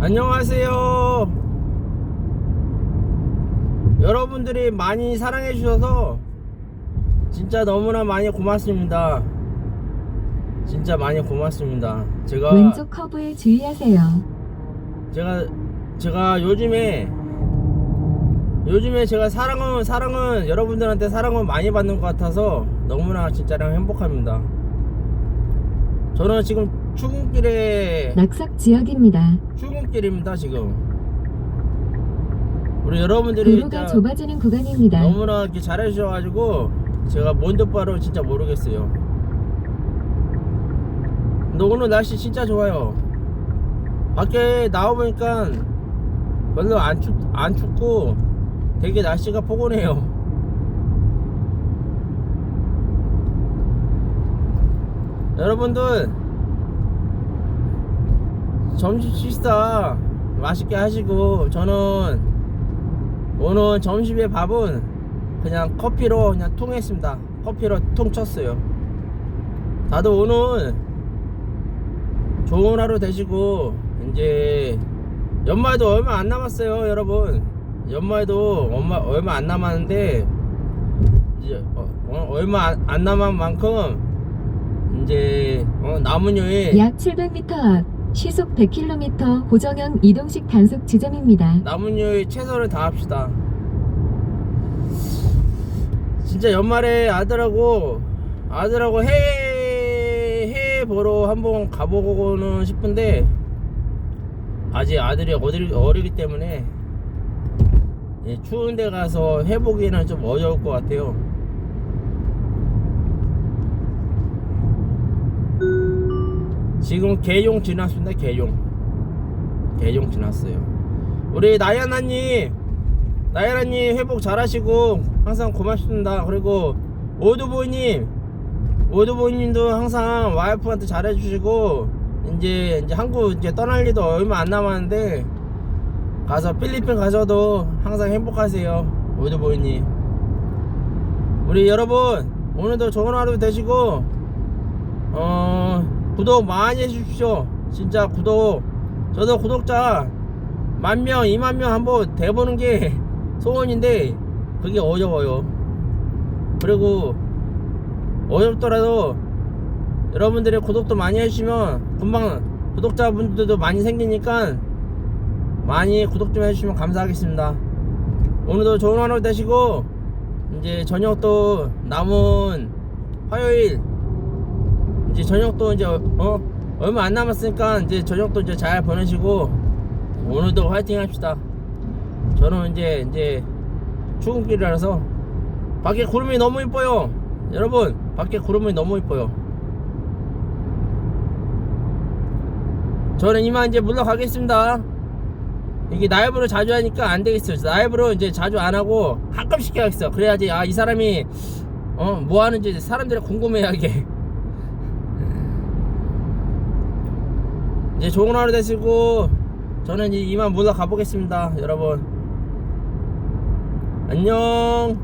안녕하세요. 여러분들이 많이 사랑해 주셔서 진짜 너무나 많이 고맙습니다. 진짜 많이 고맙습니다. 제가 왼쪽 커브에 주의하세요. 제가 제가 요즘에 요즘에 제가 사랑은 사랑은 여러분들한테 사랑을 많이 받는 것 같아서 너무나 진짜랑 행복합니다. 저는 지금 출근길에 낙석 지역입니다. 출 근길입니다 지금. 우리 여러분들이 도로가 진짜 좁아지는 구간입니다. 너무나 이렇게 잘해주셔가지고 제가 뭔 뜻바로 진짜 모르겠어요. 근데 오늘 날씨 진짜 좋아요. 밖에 나와보니까 별로 안, 춥, 안 춥고 되게 날씨가 포근해요. 여러분들 점심 식사 맛있게 하시고 저는 오늘 점심에 밥은 그냥 커피로 그냥 통했습니다. 커피로 통 쳤어요. 다들 오늘 좋은 하루 되시고 이제 연말도 얼마 안 남았어요, 여러분. 연말도 얼마 얼마 안 남았는데 이제 어, 어, 얼마 안, 안 남은 만큼 이제 어, 남은 요일 약 700m 앞 시속 100km 고정형 이동식 단속 지점입니다. 남은 요일 최선을 다합시다. 진짜 연말에 아들하고 아들하고 해외 보러 한번 가보고는 싶은데 아직 아들이 어리, 어리기 때문에 예, 추운 데 가서 해보기는 좀 어려울 것 같아요. 지금 개용 지났습니다. 개용. 개용 지났어요. 우리 나야나님, 나야나님 회복 잘하시고 항상 고맙습니다. 그리고 오드보이님, 오드보이님도 항상 와이프한테 잘해주시고 이제 이제 한국 이제 떠날 일도 얼마 안 남았는데 가서 필리핀 가셔도 항상 행복하세요, 오드보이님. 우리 여러분 오늘도 좋은 하루 되시고 어 구독 많이 해주십시오. 진짜 구독 저도 구독자 만 명, 이만 명 한번 돼보는 게 소원인데 그게 어려워요. 그리고 어렵더라도 여러분들이 구독도 많이 해주시면 금방 구독자분들도 많이 생기니까 많이 구독 좀 해주시면 감사하겠습니다. 오늘도 좋은 하루 되시고 이제 저녁도 남은 화요일 이제 저녁도 이제 어 얼마 안 남았으니까 이제 저녁도 이제 잘 보내시고 오늘도 화이팅 합시다. 저는 이제 이제 출근길이라서 밖에 구름이 너무 이뻐요. 여러분 밖에 구름이 너무 이뻐요. 저는 이만 이제 물러가겠습니다. 이게 라이브로 자주 하니까 안 되겠어요. 라이브로 이제 자주 안 하고 가끔씩 해야겠어. 그래야지 아 이 사람이 어 뭐 하는지 사람들이 궁금해하게. 이제 좋은 하루 되시고 저는 이만 물러 가 보겠습니다 여러분. 안녕